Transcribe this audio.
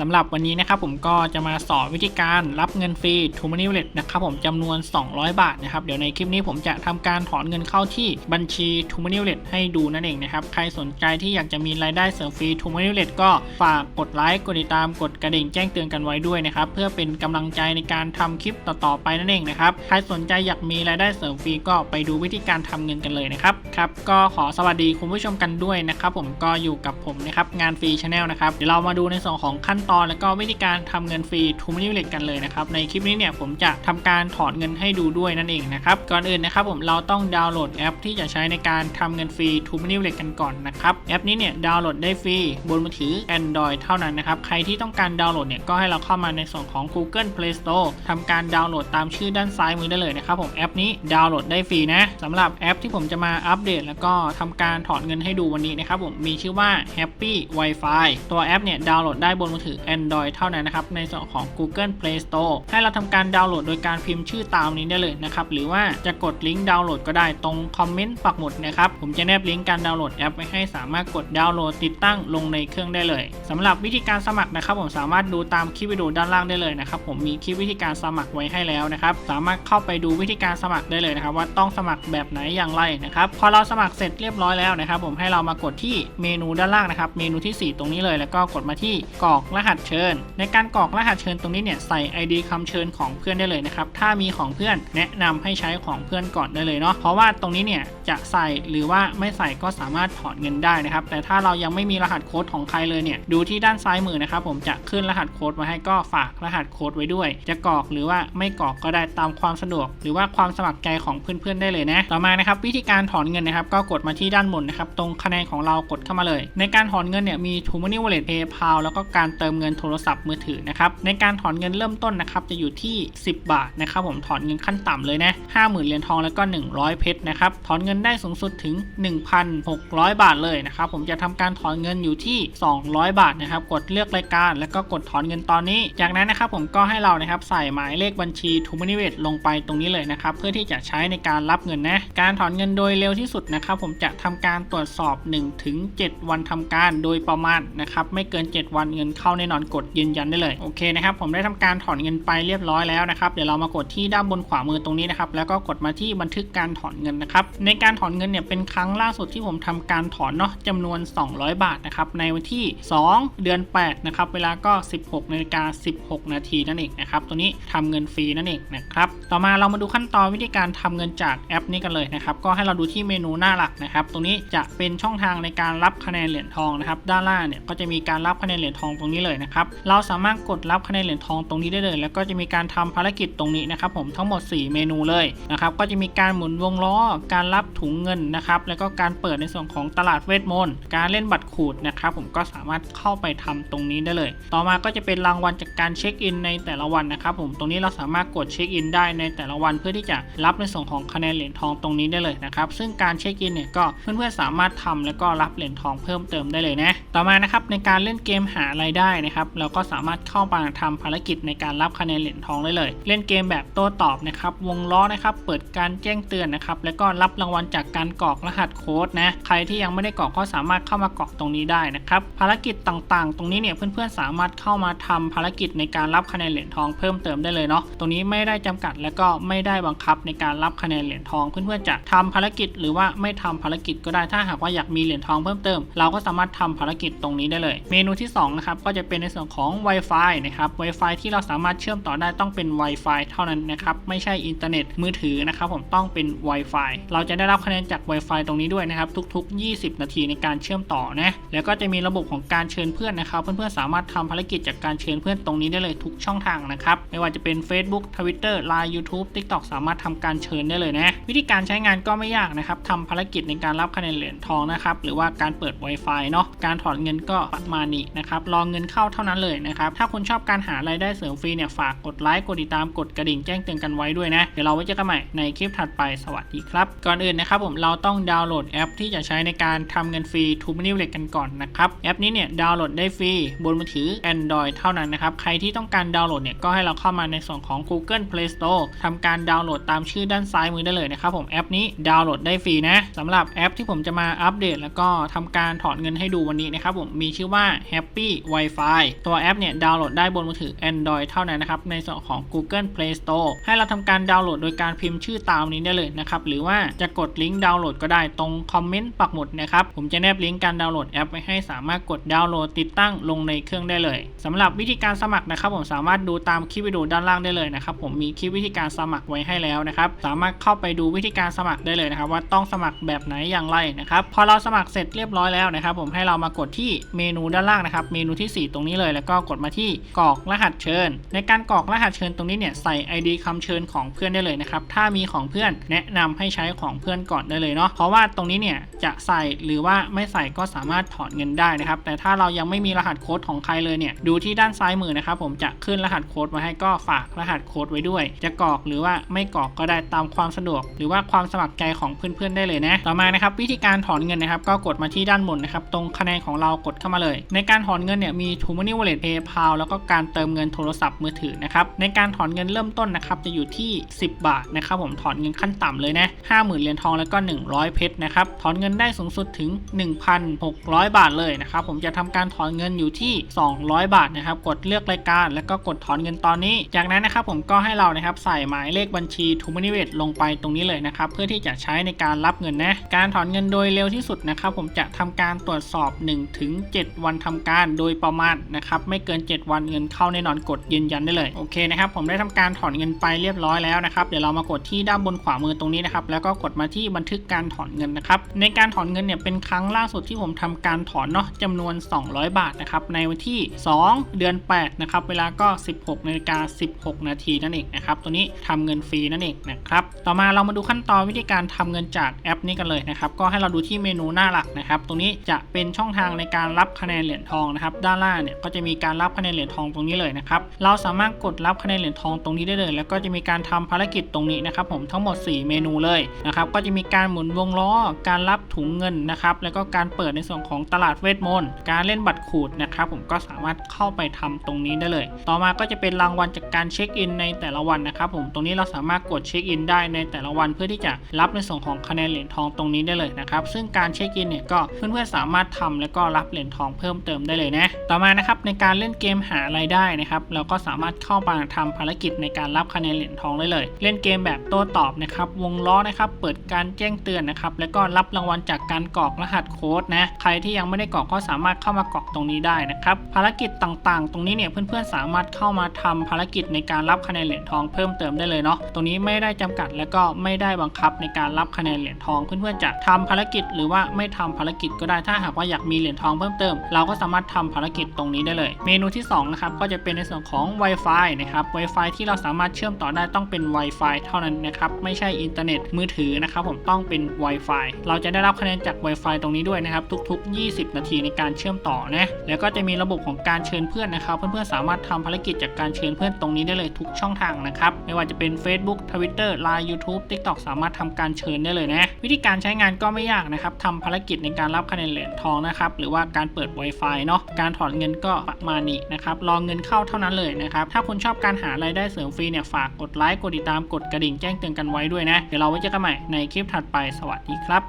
สำหรับวันนี้นะครับผมก็จะมาสอนวิธีการรับเงินฟรี t ูมานิวเลตนะครับผมจำนวน 200 บาทนะครับเดี๋ยวในคลิปนี้ผมจะทำการถอนเงินเข้าที่บัญชี t ูมานิวเลตให้ดูนั่นเองนะครับใครสนใจที่อยากจะมีรายได้เสริมฟรี t ูมานิวเลตก็ฝากกดไลค์กดติดตามกดกระดิ่งแจ้งเตือนกันไว้ด้วยนะครับเพื่อเป็นกำลังใจในการทำคลิปต่อๆไปนั่นเองนะครับใครสนใจอยากมีรายได้เสริมฟรีก็ไปดูวิธีการทำเงินกันเลยนะครับครับก็ขอสวัสดีคุณผู้ชมกันด้วยนะครับผมก็อยู่กับผมนะครับงานฟรีชาแนลนะครับเดี๋ยวเรามาดูในส่วนของขั้นตอนแล้วก็วิธีการทำเงินฟรีทูมินิเล็กกันเลยนะครับ ในคลิปนี้เนี่ยผมจะทำการถอนเงินให้ดูด้วยนั่นเองนะครับ ก่อนอื่นนะครับผมเราต้องดาวน์โหลดแอปที่จะใช้ในการทำเงินฟรีทูมินิเล็กกันก่อนนะครับ แอปนี้เนี่ยดาวน์โหลดได้ฟรีบนมือถือ Android เท่านั้นนะครับ ใครที่ต้องการดาวน์โหลดเนี่ยก็ให้เราเข้ามาในส่วนของ Google Play Store ทำการดาวน์โหลดตามชื่อด้านซ้ายมือได้เลยนะครับผมแอปนี้ดาวน์โหลดได้ฟรีนะสำหรับแอปที่ผมจะมาอัปเดต แล้วก็ทำการถอนเงินให้ดูวันนี้นะครับผมมีชื่อว่า Happy Wi-Fi ตัวแอปเนี่ยดาวน์โหลดได้บนมือถือ Android เท่านั้นนะครับ ในส่วนของ Google Play Store ให้เราทำการดาวน์โหลดโดยการพิมพ์ชื่อตามนี้ได้เลยนะครับ หรือว่าจะกดลิงก์ดาวน์โหลดก็ได้ตรงคอมเมนต์ปักหมุดนะครับ ผมจะแนบลิงก์การดาวน์โหลดแอปไว้ให้สามารถกดดาวน์โหลดติดตั้งลงในเครื่องได้เลยสำหรับวิธีการสมัครนะครับ ผมสามารถดูตามคลิปวิดีโอด้านล่างได้เลยนะครับผมมีคลิปวิธีการสมัครไว้ให้แล้วนะครับสามารถเข้าไปดูวิธีการสมัครได้เลยนะครับ ว่าต้องสมัครแบบไหนอย่างไรนะครับพอเราสมัครเสร็จเรียบร้อยแล้วนะครับ ผมให้เรามากดที่เมนูด้านล่างนะครับ เมนูที่ 4 ตรงนี้เลย แล้วก็กดมาที่กรอกรหัสเชิญ ในการกรอกรหัสเชิญตรงนี้เนี่ยใส่ ID คำเชิญของเพื่อนได้เลยนะครับ ถ้ามีของเพื่อนแนะนำให้ใช้ของเพื่อนก่อนได้เลยเนาะ เพราะว่าตรงนี้เนี่ยจะใส่หรือว่าไม่ใส่ก็สามารถถอนเงินได้นะครับ แต่ถ้าเรายังไม่มีรหัสโค้ดของใครเลยเนี่ย ดูที่ด้านซ้ายมือนะครับ ผมจะขึ้นรหัสโค้ดมาให้ก็ฝากรหัสโค้ดไว้ด้วย จะกรอกหรือว่าไม่กรอกก็ได้ตามความสะดวก หรือว่าความสมัครใจของเพื่อนๆได้เลยนะ ต่อมานะครับวิธีการถอนเงินนะครับ ก็กดมาที่ด้านบนนะครับ ตรงคะแนนของเรากดเข้ามาเลย ในการถอนเงินเนี่ยมี t ูมานิวเลตเพย์พาแล้วก็การเติมเงินโทรศัพท์มือถือนะครับในการถอนเงินเริ่มต้นนะครับจะอยู่ที่ 10 บาทนะครับผมถอนเงินขั้นต่ำเลยนะ50,000เหรียญทองแล้วก็ 100 เพชรนะครับถอนเงินได้สูงสุดถึง 1,600 บาทเลยนะครับผมจะทำการถอนเงินอยู่ที่ 200 บาทนะครับกดเลือกรายการแล้วก็กดถอนเงินตอนนี้ จากนั้นนะครับผมก็ให้เรานะครับใส่หมายเลขบัญชีทูมานิเวตลงไปตรงนี้เลยนะครับเพื่อที่จะใช้ในการรับเงินนะการถอนเงินโดยเร็วที่สุดนะครับผมจะทำการตรวจสอบ 1-7 วันทำการโดยประมาณนะครับไม่เกิน 7 วันเงินเข้าแน่นอนกดยืนยันได้เลยโอเคนะครับผมได้ทำการถอนเงินไปเรียบร้อยแล้วนะครับเดี๋ยวเรามากดที่ด้านบนขวามือตรงนี้นะครับแล้วก็กดมาที่บันทึกการถอนเงินนะครับในการถอนเงินเนี่ยเป็นครั้งล่าสุดที่ผมทำการถอนเนาะจำนวน 200 บาทนะครับในวันที่ 2 เดือน 8 นะครับ เวลาก็ 16นาฬิกา16 นาทีนั่นเองนะครับตัวนี้ทำเงินฟรีนั่นเองนะครับต่อมาเรามาดูขั้นตอนวิธีการทำเงินจากแอปนี้กันเลยนะครับก็ให้เราดูที่เมนูหน้าหลักนะครับตรงนี้จะเป็นช่องทางในการรับคะแนนเหรียญทองนะครับด้านล่างเนี่ยก็จะมีการรับคะแนนเหรียญทองตรงนี้เลยนะครับ เราสามารถกดรับคะแนนเหรียญทองตรงนี้ได้เลย แล้วก็จะมีการทำภารกิจตรงนี้นะครับผมทั้งหมด 4 เมนูเลยนะครับ ก็จะมีการหมุนวงล้อ การรับถุงเงินนะครับ แล้วก็การเปิดในส่วนของตลาดเวทมนต์ การเล่นบัตรขูดนะครับผมก็สามารถเข้าไปทำตรงนี้ได้เลย ต่อมาก็จะเป็นรางวัลจากการเช็คอินในแต่ละวันนะครับผม ตรงนี้เราสามารถกดเช็คอินได้ในแต่ละวันเพื่อที่จะรับในส่วนของคะแนนเหรียญทองตรงนี้ได้เลยนะครับ ซึ่งการเช็คอินเนี่ยก็เพื่อนๆสามารถทำแล้วก็รับเหรียญทองเพิ่มเติมได้เลยนะ ต่อมานะครับในการเล่นเกมหารายได้นะครับเราก็สามารถเข้ามาทำภารกิจในการรับคะแนนเหรียญทองได้เลย เล่นเกมแบบโต้ตอบนะครับวงล้อนะครับเปิดการแจ้งเตือนนะครับแล้วก็รับรางวัลจากการกรอกรหัสโค้ดนะใครที่ยังไม่ได้กรอกก็สามารถเข้ามากรอกตรงนี้ได้นะครับภารกิจต่างๆ ตรงนี้เนี่ยเพื่อนๆสามารถเข้ามาทำภารกิจในการรับคะแนนเหรียญทองเพิ่มเติมได้เลยเนาะตรงนี้ไม่ได้จำกัดและก็ไม่ได้บังคับในการรับคะแนนเหรียญทอง เพื่อนๆจะทำภารกิจหรือว่าไม่ทำภารกิจก็ได้ถ้าหากว่าอยากมีเหรียญทองเพิ่มเติม เราก็สามารถทำภารกิจตรงนี้ได้เลย เมนูที่2นะครับก็จะเป็นในส่วนของ Wi-Fi นะครับ Wi-Fi ที่เราสามารถเชื่อมต่อได้ต้องเป็น Wi-Fi เท่านั้นนะครับ ไม่ใช่อินเทอร์เน็ตมือถือนะครับผมต้องเป็น Wi-Fi เราจะได้รับคะแนนจาก Wi-Fi ตรงนี้ด้วยนะครับ ทุก ๆ 20 นาทีในการเชื่อมต่อนะแล้วก็จะมีระบบของการเชิญเพื่อนนะครับ เพื่อนๆสามารถทำภารกิจจากการเชิญเพื่อนตรงนี้ได้เลยทุกช่องทางนะครับไม่ว่าจะเป็น Facebook Twitter Line YouTube TikTok สามารถทำการเชิญได้เลยนะวิธีการใช้งานก็ไม่ยากนะครับทำภารกิจในการรับคะแนนเหรียญทองนะครับหรือว่าการเปิด Wi-Fi เนาะการถอนเงินก็ประมาณนี้นะครับรอเงินเข้าเท่านั้นเลยนะครับ ถ้าคุณชอบการหารายได้เสริมฟรีเนี่ยฝากกดไลค์กดติดตามกดกระดิ่งแจ้งเตือนกันไว้ด้วยนะ เดี๋ยวเราไว้เจอกันใหม่ในคลิปถัดไปสวัสดีครับ ก่อนอื่นนะครับผมเราต้องดาวน์โหลดแอป ที่จะใช้ในการทำเงินฟรีทูมินิเล็กกันก่อนนะครับแอปนี้เนี่ยดาวน์โหลดได้ฟรีบนมือถือ Android เท่านั้นนะครับใครที่ต้องการดาวน์โหลดเนี่ยก็ให้เราเข้ามาในส่วนของ Google Play Store ทำการดาวน์โหลดตามชื่อด้านซ้ายมือได้เลยนะครับผมแอปนี้ดาวน์โหลดได้ฟรีนะสำหรับแอปที่ผมจะมาอัปเดต แล้วก็ทำการถอนเงินให้ดูวันนี้นะครับผมมีชื่อว่า Happy Wi-Fi Wi-Fi ตัวแอปเนี่ยดาวน์โหลดได้บนมือถือ Android เท่านั้นนะครับ ในส่วนของ Google Play Store ให้เราทำการดาวน์โหลดโดยการพิมพ์ชื่อตามนี้ได้เลยนะครับ หรือว่าจะกดลิงก์ดาวน์โหลดก็ได้ตรงคอมเมนต์ปักหมุดนะครับ ผมจะแนบลิงก์การดาวน์โหลดแอปไว้ให้สามารถกดดาวน์โหลดติดตั้งลงในเครื่องได้เลยสำหรับวิธีการสมัครนะครับ ผมสามารถดูตามคลิปวิดีโอด้านล่างได้เลยนะครับ ผมมีคลิปวิธีการสมัครไว้ให้แล้วนะครับ สามารถเข้าไปดูวิธีการสมัครได้เลยนะครับ ว่าต้องสมัครแบบไหนอย่างไรนะครับ พอเราสมัครเสร็จเรียบร้อยแล้วนะครับ ผมให้เรามากดที่เมนูด้านล่างนะครับ เมนูที่ 4ตรงนี้เลย แล้วก็กดมาที่กรอกรหัสเชิญ ในการกรอกรหัสเชิญตรงนี้เนี่ยใส่ ID คำเชิญของเพื่อนได้เลยนะครับถ้ามีของเพื่อนแนะนำให้ใช้ของเพื่อนก่อนได้เลยเนาะเพราะว่าตรงนี้เนี่ยจะใส่หรือว่าไม่ใส่ก็สามารถถอนเงินได้นะครับแต่ถ้าเรายังไม่มีรหัสโค้ดของใครเลยเนี่ยดูที่ด้านซ้ายมือนะครับผมจะขึ้นรหัสโค้ดมาให้ก็ฝากรหัสโค้ดไว้ด้วย จะกรอกหรือว่าไม่กรอกก็ได้ตามความสะดวก หรือว่าความสมัครใจของเพื่อนๆได้เลยนะต่อมานะครับวิธีการถอนเงินนะครับก็กดมาที่ด้านบนนะครับตรงคะแนนของเรากดเข้ามาเลย ในการถอนเงินเนี่ยมี t o m o n e y Wallet PayPal แล้วก็การเติมเงินโทรศัพท์มือถือนะครับ ในการถอนเงินเริ่มต้นนะครับ จะอยู่ที่ 10 บาทนะครับ ผมถอนเงินขั้นต่ำเลยนะ50,000เหรียญทองแล้วก็ 100 เพชรนะครับ ถอนเงินได้สูงสุดถึง 1,600 บาทเลยนะครับ ผมจะทำการถอนเงินอยู่ที่ 200 บาทนะครับ กดเลือกรายการ แล้วก็กดถอนเงินตอนนี้ จากนั้นนะครับผมก็ให้เรานะครับใส่หมายเลขบัญชี t o m o n e y w a l l ลงไปตรงนี้เลยนะครับ เพื่อที่จะใช้ในการรับเงินนะ การถอนเงินโดยเร็วที่สุดนะครับ ผมจะทำการตรวจสอบ 1-7 วันทำการโดยประมาณนะครับไม่เกิน 7 วันเงินเข้าแน่นอนกดยืนยันได้เลยโอเคนะครับผมได้ทำการถอนเงินไปเรียบร้อยแล้วนะครับเดี๋ยวเรามากดที่ด้านบนขวามือตรงนี้นะครับแล้วก็กดมาที่บันทึกการถอนเงินนะครับในการถอนเงินเนี่ยเป็นครั้งล่าสุดที่ผมทำการถอนเนาะจำนวน 200 บาทนะครับในวันที่ 2 เดือน 8 นะครับ เวลาก็ 16นาฬิกา16 นาทีนั่นเองนะครับ ตัวนี้ทำเงินฟรีนั่นเองนะครับ ต่อมาเรามาดูขั้นตอนวิธีการทำเงินจากแอปนี้กันเลยนะครับ ก็ให้เราดูที่เมนูหน้าหลักนะครับ ตรงนี้จะเป็นช่องทางในการรับคะแนนเหรียญทองนะครับ ด้านล่างเนี่ยก็จะมีการรับคะแนนเหรียญทองตรงนี้เลยนะครับเราสามารถกดรับคะแนนเหรียญทองตรงนี้ได้เลย แล้วก็จะมีการทำภารกิจตรงนี้นะครับผมทั้งหมด 4 เมนูเลยนะครับก็จะมีการหมุนวงล้อ การรับถุงเงินนะครับแล้วก็การเปิดในส่วนของตลาดเวทมนต์การเล่นบัตรขูดนะครับผมก็สามารถเข้าไปทำตรงนี้ได้เลย ต่อมาก็จะเป็นรางวัลจากการเช็คอินในแต่ละวันนะครับผมตรงนี้เราสามารถกดเช็คอินได้ในแต่ละวันเพื่อที่จะรับในส่วนของคะแนนเหรียญทองตรงนี้ได้เลยนะครับซึ่งการเช็คอินเนี่ยก็เพื่อนๆสามารถทำแล้วก็รับเหรียญทองเพิ่มเติมได้เลยนะต่อมานะครับในการเล่นเกมหารายได้นะครับเราก็สามารถเข้ามาทำภารกิจในการรับคะแนนเหรียญทองได้เลย เล่นเกมแบบโต้ตอบนะครับวงล้อนะครับเปิดการแจ้งเตือนนะครับแล้วก็รับรางวัลจากการกรอกรหัสโค้ดนะใครที่ยังไม่ได้กรอกก็สามารถเข้ามากรอกตรงนี้ได้นะครับภารกิจต่างๆ ตรงนี้เนี่ยเพื่อนๆสามารถเข้ามาทำภารกิจในการรับคะแนนเหรียญทองเพิ่มเติมได้เลยเนาะตรงนี้ไม่ได้จำกัดแล้วก็ไม่ได้บังคับในการรับคะแนนเหรียญทองเพื่อนๆจะทำภารกิจหรือว่าไม่ทำภารกิจก็ได้ถ้าหากว่าอยากมีเหรียญทองเพิ่มเติม เราก็สามารถทำภารกิจตรงนี้ได้เลย เมนูที่2นะครับก็จะเป็นในส่วนของ Wi-Fi นะครับ Wi-Fi ที่เราสามารถเชื่อมต่อได้ต้องเป็น Wi-Fi เท่านั้นนะครับไม่ใช่อินเทอร์เน็ตมือถือนะครับผมต้องเป็น Wi-Fi เราจะได้รับคะแนนจาก Wi-Fi ตรงนี้ด้วยนะครับทุก ๆ 20 นาทีในการเชื่อมต่อนะแล้วก็จะมีระบบของการเชิญเพื่อนนะครับ เพื่อนๆสามารถทำภารกิจจากการเชิญเพื่อนตรงนี้ได้เลยทุกช่องทางนะครับไม่ว่าจะเป็น Facebook Twitter Line YouTube TikTok สามารถทำการเชิญได้เลยนะวิธีการใช้งานก็ไม่ยากนะครับทำภารกิจในการรับคะแนนเหรียญทองนะครับหรือว่าการเปิด Wi-Fi เนาะการถอนเงินก็ประมาณนี้นะครับ รอเงินเข้าเท่านั้นเลยนะครับ ถ้าคุณชอบการหารายได้เสริมฟรีเนี่ยฝากกดไลค์ กดติดตาม กดกระดิ่งแจ้งเตือนกันไว้ด้วยนะ เดี๋ยวเราไว้เจอกันใหม่ในคลิปถัดไป สวัสดีครับ